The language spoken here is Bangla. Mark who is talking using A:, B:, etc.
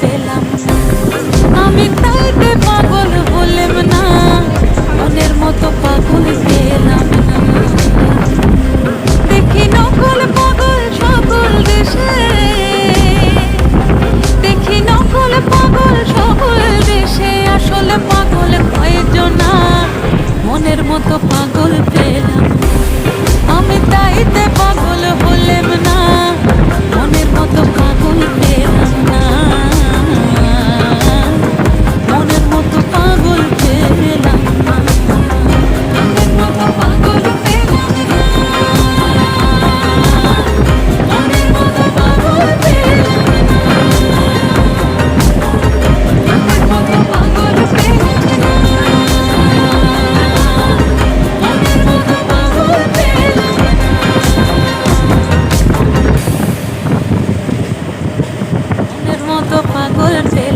A: পেলাম আমি তাইতে পাগল হলেম না। মনের মতো পাগল পেলাম দেখি নকল পাগল সকল দেশে। দেখি নকল পাগল সকল দেশে। আসলে পাগল কয়েকজনা মনের মতো পাগল পেলাম মতো